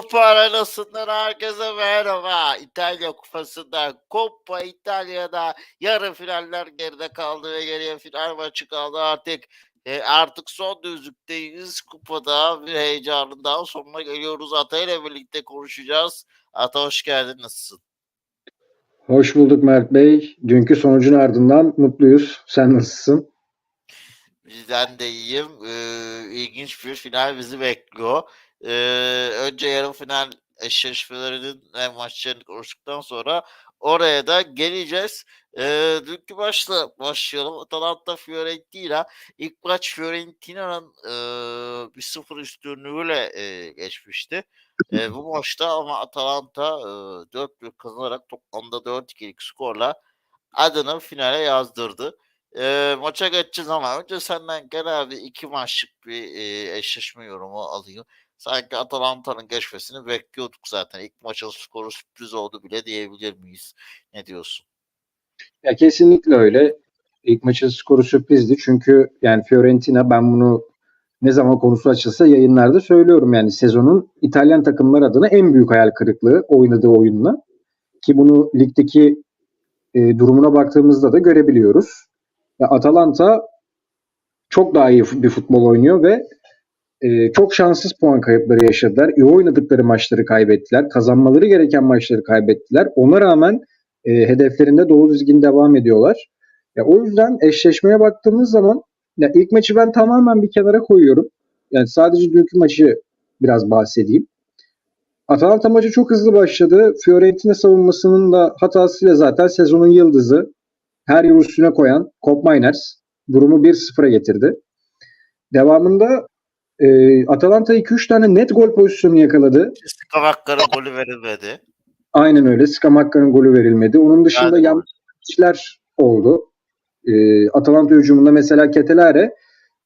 Kupa arenasından herkese merhaba. İtalya kupasında Coppa İtalya'da yarı finaller geride kaldı ve geriye final maçı kaldı artık. E, artık son düzlükteyiz. Kupada bir heyecanın daha sonuna geliyoruz. Ata ile birlikte konuşacağız. Ata hoş geldin. Nasılsın? Hoş bulduk Mert Bey. Dünkü sonucun ardından mutluyuz. Sen nasılsın? Bizden de iyiyim. Ee, ilginç bir final bizi bekliyor. Ee, önce yarı final eşleşmelerinin ve maçlarını konuştuktan sonra oraya da geleceğiz. Ee, dünkü maçla başlayalım. Atalanta Fiorentina. İlk maç Fiorentina'nın e, 1-0 üstünlüğüyle e, geçmişti. E, bu maçta ama Atalanta e, 4-1 kazanarak toplamda 4-2'lik skorla adını finale yazdırdı. E, maça geçeceğiz ama önce senden genel bir iki maçlık bir e, eşleşme yorumu alayım. Sanki Atalanta'nın geçmesini bekliyorduk zaten. İlk maçın skoru sürpriz oldu bile diyebilir miyiz? Ne diyorsun? Ya kesinlikle öyle. İlk maçın skoru sürprizdi. Çünkü yani Fiorentina ben bunu ne zaman konusu açılsa yayınlarda söylüyorum yani sezonun İtalyan takımlar adına en büyük hayal kırıklığı oynadığı oyunla. Ki bunu ligdeki e, durumuna baktığımızda da görebiliyoruz. Ya Atalanta çok daha iyi bir futbol oynuyor ve e, çok şanssız puan kayıpları yaşadılar. İyi oynadıkları maçları kaybettiler. Kazanmaları gereken maçları kaybettiler. Ona rağmen e, hedeflerinde doğru düzgün devam ediyorlar. Ya, o yüzden eşleşmeye baktığımız zaman ya ilk maçı ben tamamen bir kenara koyuyorum. Yani sadece dünkü maçı biraz bahsedeyim. Atalanta maçı çok hızlı başladı. Fiorentina savunmasının da hatasıyla zaten sezonun yıldızı her yıl üstüne koyan Kop Miners durumu 1-0'a getirdi. Devamında e, Atalanta 2-3 tane net gol pozisyonu yakaladı. Kavaklara golü verilmedi. Aynen öyle. Skamakka'nın golü verilmedi. Onun dışında Yani- yanlış işler oldu. E, Atalanta hücumunda mesela Ketelare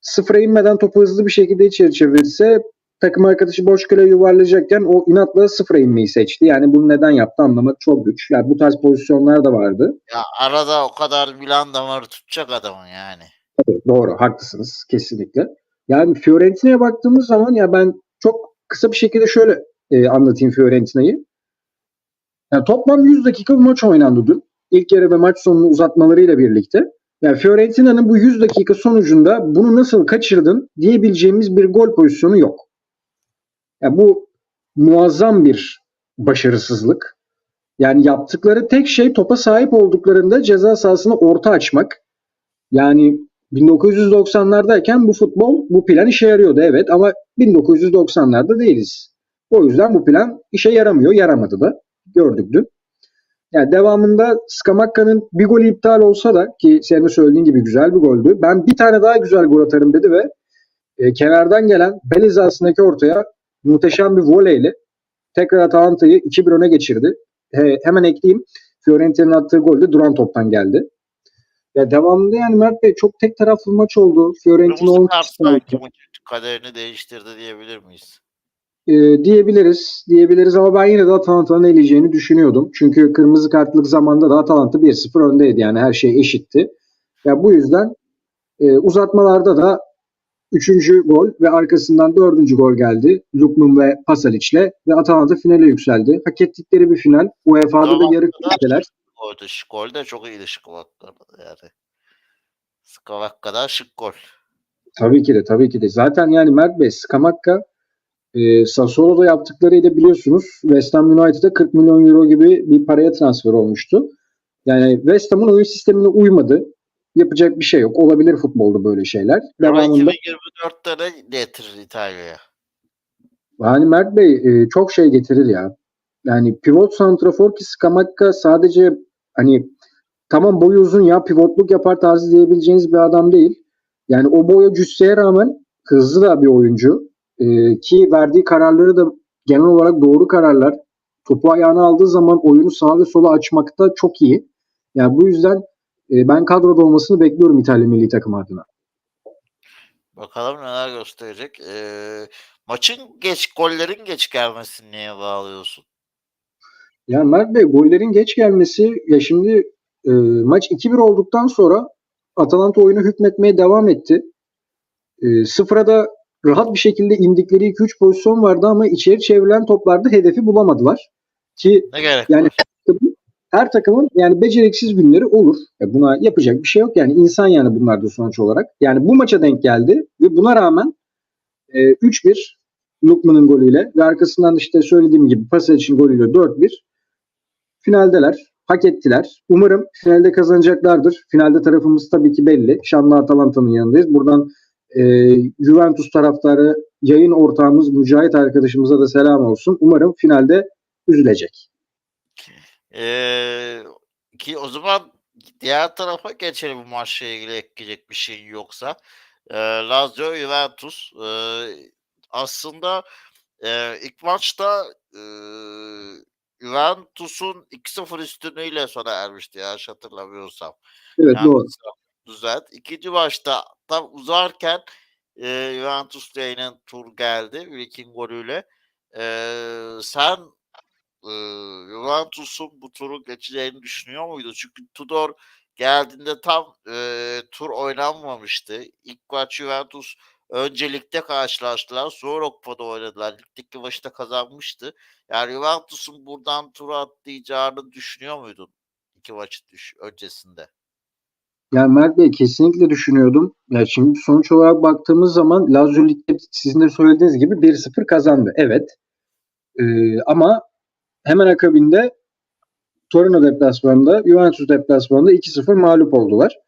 sıfıra inmeden topu hızlı bir şekilde içeri çevirse takım arkadaşı boş kale yuvarlayacakken o inatla sıfıra inmeyi seçti. Yani bunu neden yaptı anlamak çok güç. Yani bu tarz pozisyonlar da vardı. Ya arada o kadar Milan damarı tutacak adamın yani. Evet, doğru, haklısınız kesinlikle. Yani Fiorentina'ya baktığımız zaman ya ben çok kısa bir şekilde şöyle e, anlatayım Fiorentina'yı. Yani toplam 100 dakika bir maç oynandı dün. İlk yarı ve maç sonunu uzatmalarıyla birlikte. Yani Fiorentina'nın bu 100 dakika sonucunda bunu nasıl kaçırdın diyebileceğimiz bir gol pozisyonu yok. Yani bu muazzam bir başarısızlık. Yani yaptıkları tek şey topa sahip olduklarında ceza sahasına orta açmak. Yani 1990'lardayken bu futbol, bu plan işe yarıyordu evet ama 1990'larda değiliz. O yüzden bu plan işe yaramıyor, yaramadı da. Gördük dün. Yani devamında Skamakka'nın bir golü iptal olsa da ki senin söylediğin gibi güzel bir goldü. Ben bir tane daha güzel gol atarım dedi ve e, kenardan gelen bel hizasındaki ortaya muhteşem bir voleyle tekrar Atalanta'yı 2-1 öne geçirdi. He, hemen ekleyeyim. Fiorentina'nın attığı gol de duran toptan geldi. Ya devamında yani Mert Bey çok tek taraflı maç oldu. Fiorentina Kırmızı 10 kart kişi kaderini değiştirdi diyebilir miyiz? e, diyebiliriz. Diyebiliriz ama ben yine de Atalanta'nın eleyeceğini düşünüyordum. Çünkü kırmızı kartlık zamanda da Atalanta 1-0 öndeydi. Yani her şey eşitti. Ya bu yüzden e, uzatmalarda da 3. gol ve arkasından 4. gol geldi. Lukman ve Pasalic'le ve Atalanta finale yükseldi. Hak ettikleri bir final. UEFA'da da yarı kadar. Finaldeler. Golde, gol de çok iyiydi Skavakka'da yani. Skavakka'da şık gol. Tabii ki de tabii ki de. Zaten yani Mert Bey, Skamakka e, Sassuolo'da yaptıklarıyla biliyorsunuz West Ham United'a 40 milyon euro gibi bir paraya transfer olmuştu. Yani West Ham'ın oyun sistemine uymadı. Yapacak bir şey yok. Olabilir futbolda böyle şeyler. Devamında 2024'te ne getirir İtalya'ya? hani Mert Bey e, çok şey getirir ya. Yani pivot santrafor ki Skamakka sadece hani tamam boyu uzun ya pivotluk yapar tarzı diyebileceğiniz bir adam değil. Yani o boya cüsseye rağmen hızlı da bir oyuncu. Ee, ki verdiği kararları da genel olarak doğru kararlar. Topu ayağına aldığı zaman oyunu sağa ve sola açmakta çok iyi. Yani bu yüzden e, ben kadroda olmasını bekliyorum İtalya milli takım adına. Bakalım neler gösterecek. Ee, maçın geç, gollerin geç gelmesini neye bağlıyorsun? Ya Mert Bey gollerin geç gelmesi ya şimdi e, maç 2-1 olduktan sonra Atalanta oyunu hükmetmeye devam etti. E, sıfıra da rahat bir şekilde indikleri 2-3 pozisyon vardı ama içeri çevrilen toplarda hedefi bulamadılar. Ki yani her takımın yani beceriksiz günleri olur. E buna yapacak bir şey yok yani insan yani bunlar da sonuç olarak. Yani bu maça denk geldi ve buna rağmen e, 3-1 Lukman'ın golüyle ve arkasından işte söylediğim gibi Pasac'in golüyle 4-1 finaldeler. Hak ettiler. Umarım finalde kazanacaklardır. Finalde tarafımız tabii ki belli. Şanlı Atalanta'nın yanındayız. Buradan e, Juventus taraftarı yayın ortağımız Mücahit arkadaşımıza da selam olsun. Umarım finalde üzülecek. Ee, ki o zaman diğer tarafa geçelim bu maçla ilgili ekleyecek bir şey yoksa. Ee, Lazio Juventus ee, aslında ee, ilk maçta ee, Juventus'un 2-0 üstünlüğüyle sona ermişti yanlış hatırlamıyorsam. Evet Yani doğru. düzelt. İkinci maçta tam uzarken e, Juventus yayının tur geldi. Wilk'in golüyle. E, sen e, Juventus'un bu turu geçeceğini düşünüyor muydun? Çünkü Tudor geldiğinde tam e, tur oynanmamıştı. İlk maç Juventus öncelikte karşılaştılar. Sonra kupada oynadılar. Ligdeki maçı da kazanmıştı. Yani Juventus'un buradan turu atlayacağını düşünüyor muydun? İki maç düş öncesinde. Yani Mert Bey kesinlikle düşünüyordum. Ya şimdi sonuç olarak baktığımız zaman Lazio Lig'de sizin de söylediğiniz gibi 1-0 kazandı. Evet. Ee, ama hemen akabinde Torino deplasmanında, Juventus deplasmanında 2-0 mağlup oldular.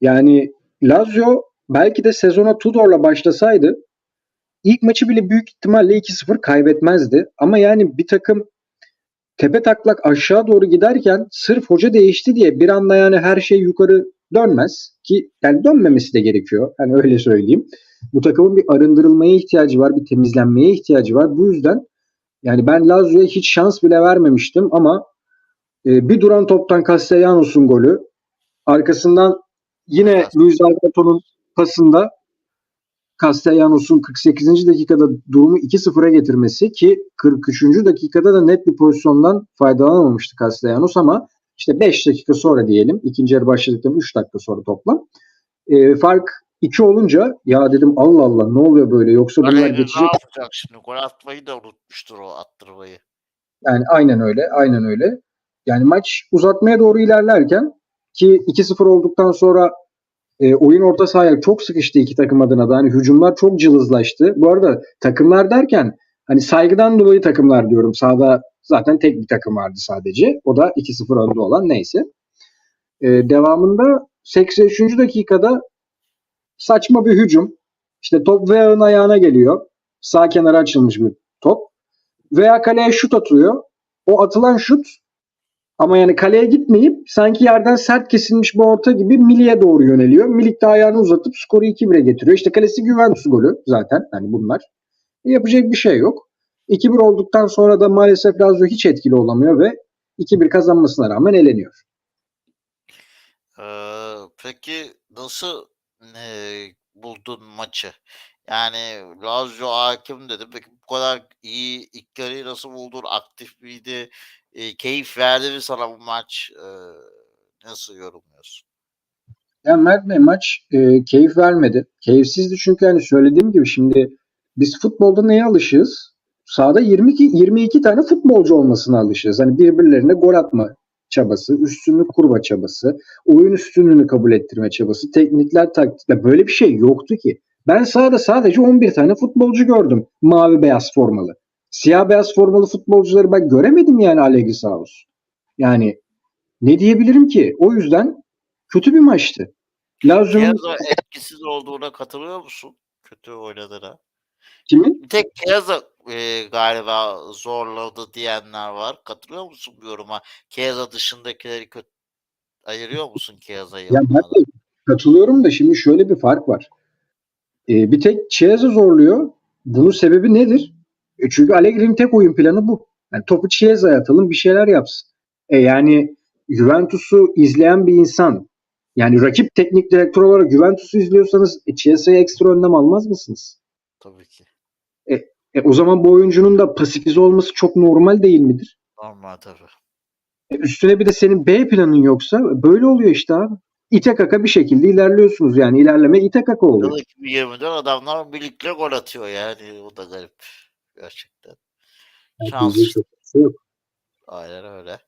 Yani Lazio belki de sezona Tudor'la başlasaydı ilk maçı bile büyük ihtimalle 2-0 kaybetmezdi. Ama yani bir takım tepe taklak aşağı doğru giderken sırf hoca değişti diye bir anda yani her şey yukarı dönmez ki yani dönmemesi de gerekiyor. Hani öyle söyleyeyim. Bu takımın bir arındırılmaya ihtiyacı var, bir temizlenmeye ihtiyacı var. Bu yüzden yani ben Lazio'ya hiç şans bile vermemiştim ama e, bir duran toptan Castellanos'un golü, arkasından yine Luis Alberto'nun pasında Castellanos'un 48. dakikada durumu 2-0'a getirmesi ki 43. dakikada da net bir pozisyondan faydalanamamıştı Castellanos ama işte 5 dakika sonra diyelim ikinci yarı başladıktan 3 dakika sonra toplam e, fark 2 olunca ya dedim Allah Allah ne oluyor böyle yoksa bunlar ne geçecek yapacak şimdi? Gol atmayı da unutmuştur o attırmayı. Yani aynen öyle, aynen öyle. Yani maç uzatmaya doğru ilerlerken ki 2-0 olduktan sonra e, oyun orta sahaya çok sıkıştı iki takım adına da. Hani hücumlar çok cılızlaştı. Bu arada takımlar derken hani saygıdan dolayı takımlar diyorum. Sahada zaten tek bir takım vardı sadece. O da 2-0 önde olan neyse. E, devamında 83. dakikada saçma bir hücum. İşte top Vea'nın ayağına geliyor. Sağ kenara açılmış bir top veya kaleye şut atıyor. O atılan şut ama yani kaleye gitmeyip sanki yerden sert kesilmiş bir orta gibi Milik'e doğru yöneliyor. Milik de ayağını uzatıp skoru 2-1'e getiriyor. İşte kalesi Juventus golü zaten hani bunlar. E, yapacak bir şey yok. 2-1 olduktan sonra da maalesef Lazio hiç etkili olamıyor ve 2-1 kazanmasına rağmen eleniyor. Ee, peki nasıl e, buldun maçı? Yani Lazio hakim dedi. Peki bu kadar iyi ilk nasıl buldun? Aktif miydi? E, keyif verdi mi sana bu maç? E, nasıl yorumluyorsun? Yani Mert Bey maç e, keyif vermedi. Keyifsizdi çünkü hani söylediğim gibi şimdi biz futbolda neye alışığız? Sahada 22 22 tane futbolcu olmasına alışığız. Hani birbirlerine gol atma çabası, üstünlük kurma çabası, oyun üstünlüğünü kabul ettirme çabası, teknikler, taktikler böyle bir şey yoktu ki. Ben sahada sadece 11 tane futbolcu gördüm. Mavi beyaz formalı. Siyah beyaz formalı futbolcuları ben göremedim yani Allegri sağ olsun. Yani ne diyebilirim ki? O yüzden kötü bir maçtı. Lazio'nun etkisiz olduğuna katılıyor musun? Kötü oynadığına. kimin? Bir tek Chiesa e, galiba zorladı diyenler var. Katılıyor musun bu yoruma? Chiesa dışındakileri kötü ayırıyor musun Chiesa'yı? Ya ben de katılıyorum da şimdi şöyle bir fark var. Ee, bir tek Chiesa zorluyor. Bunun sebebi nedir? E çünkü Allegri'nin tek oyun planı bu. Yani topu Chiesa'ya atalım bir şeyler yapsın. E yani Juventus'u izleyen bir insan yani rakip teknik direktör olarak Juventus'u izliyorsanız e, Chiesa'ya ekstra önlem almaz mısınız? Tabii ki. E, o zaman bu oyuncunun da pasifize olması çok normal değil midir? Normal tabii. E, üstüne bir de senin B planın yoksa böyle oluyor işte abi. İte kaka bir şekilde ilerliyorsunuz yani ilerleme ite kaka oluyor. Yıl 2024 adamlar birlikte gol atıyor yani. O da garip. Gerçekten. Şans. Aynen öyle.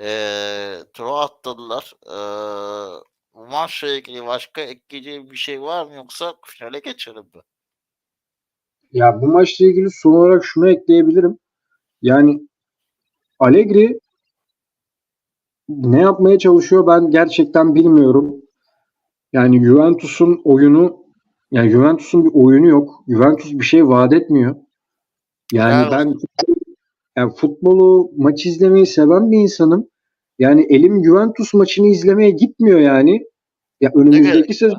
Eee tura atladılar. Eee bu maçla ilgili başka ekleyeceğim bir şey var mı yoksa finale geçelim mi? Ya bu maçla ilgili son olarak şunu ekleyebilirim. Yani Allegri ne yapmaya çalışıyor ben gerçekten bilmiyorum. Yani Juventus'un oyunu yani Juventus'un bir oyunu yok. Juventus bir şey vaat etmiyor. Yani Helal ben yani futbolu maç izlemeyi seven bir insanım. Yani elim Juventus maçını izlemeye gitmiyor yani. Ya önümüzdeki gerek sezon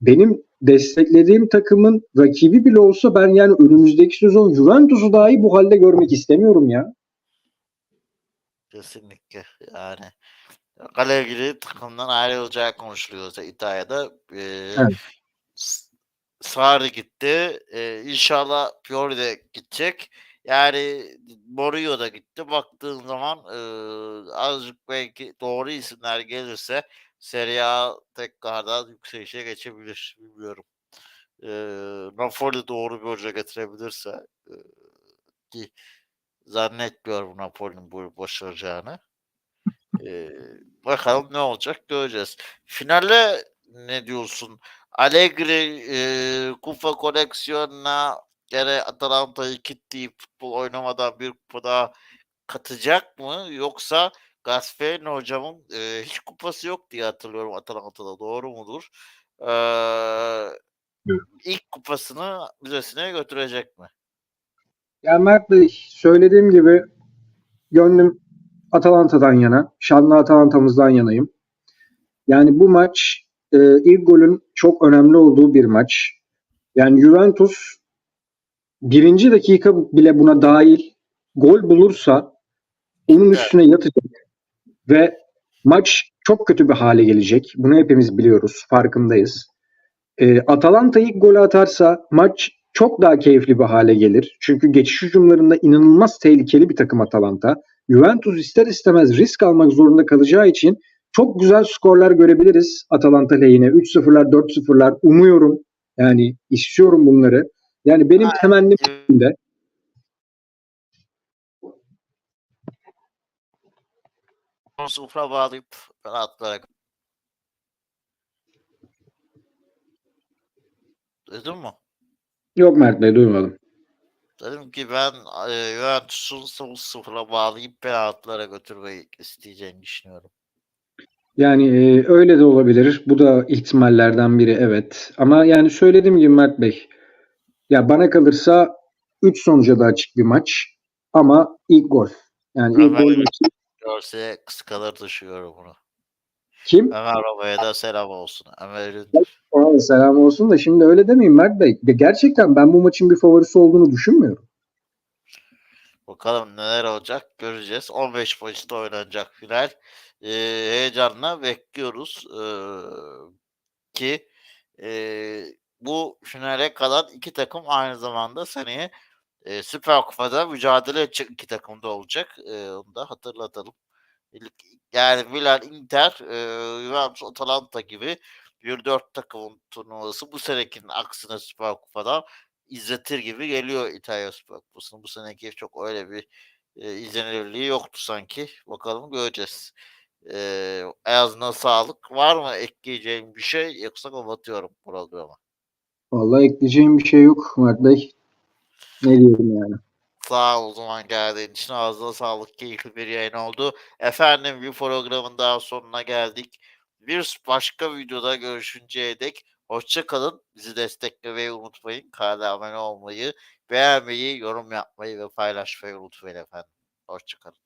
benim desteklediğim takımın rakibi bile olsa ben yani önümüzdeki sezon Juventus'u dahi bu halde görmek istemiyorum ya. Kesinlikle. Yani Allegri takımdan ayrılacağı konuşuluyor İtalya'da. Eee Evet. S- Sarri gitti. Eee inşallah Pioli de gidecek. Yani Mourinho da gitti. Baktığın zaman eee, azıcık belki doğru isimler gelirse Serie A tekrardan yükselişe geçebilir. Bilmiyorum. Eee Napoli doğru bir hoca getirebilirse eee, ki zannetmiyorum Napoli'nin bu başaracağını. Eee, bakalım ne olacak göreceğiz. Finale ne diyorsun? Allegri eee, kupa koleksiyonuna gene Atalanta'yı kilitleyip futbol oynamadan bir kupa daha katacak mı? Yoksa Gasperini hocamın eee, hiç kupası yok diye hatırlıyorum Atalanta'da. Doğru mudur? Eee, Evet. ilk kupasını müzesine götürecek mi? Ya Mert Bey söylediğim gibi gönlüm Atalanta'dan yana. Şanlı Atalanta'mızdan yanayım. Yani bu maç e, ilk golün çok önemli olduğu bir maç. Yani Juventus birinci dakika bile buna dahil gol bulursa onun üstüne yatacak ve maç çok kötü bir hale gelecek. Bunu hepimiz biliyoruz, farkındayız. E, Atalanta ilk golü atarsa maç çok daha keyifli bir hale gelir. Çünkü geçiş hücumlarında inanılmaz tehlikeli bir takım Atalanta. Juventus ister istemez risk almak zorunda kalacağı için çok güzel skorlar görebiliriz Atalanta lehine. 3-0'lar, 4-0'lar umuyorum. Yani istiyorum bunları. Yani benim temennim de sıfıra bağlayıp penaltılara Duydun mu? Yok Mert Bey duymadım. Dedim ki ben eee, Juventus'un 0-0'a bağlayıp penaltılara götürmeyi isteyeceğini düşünüyorum. Yani e, öyle de olabilir. Bu da ihtimallerden biri evet. Ama yani söylediğim gibi Mert Bey ya bana kalırsa 3 sonuca da açık bir maç ama ilk gol. Yani ilk gol maçı Görse kıskanır düşünüyorum bunu. kim? Ömer Baba'ya da selam olsun. Ömer Ona selam olsun da şimdi öyle demeyin Mert Bey. Ya Gerçekten ben bu maçın bir favorisi olduğunu düşünmüyorum. Bakalım neler olacak göreceğiz. 15 Mayıs'ta oynanacak final. Eee, heyecanla bekliyoruz. Eee, ki eee, bu finale kalan iki takım aynı zamanda seneye eee, Süper Kupa'da mücadele edecek iki takım da olacak. Eee, onu da hatırlatalım. Yani Milan, Inter, eee Juventus, Atalanta gibi bir dört takımın turnuvası bu senekinin aksine Süper Kupa'da izletir gibi geliyor İtalya Süper Kupası'nın. Bu seneki çok öyle bir eee, izlenirliği yoktu sanki. Bakalım göreceğiz. Eee ağzına sağlık. Var mı ekleyeceğim bir şey yoksa kapatıyorum programı. Vallahi ekleyeceğim bir şey yok Mert Bey. Ne diyelim yani. Sağ ol o zaman geldiğin için ağzına sağlık. Keyifli bir yayın oldu. Efendim bir programın daha sonuna geldik. Bir başka videoda görüşünceye dek hoşça kalın. Bizi desteklemeyi unutmayın. Kanala abone olmayı, beğenmeyi, yorum yapmayı ve paylaşmayı unutmayın efendim. Hoşça kalın.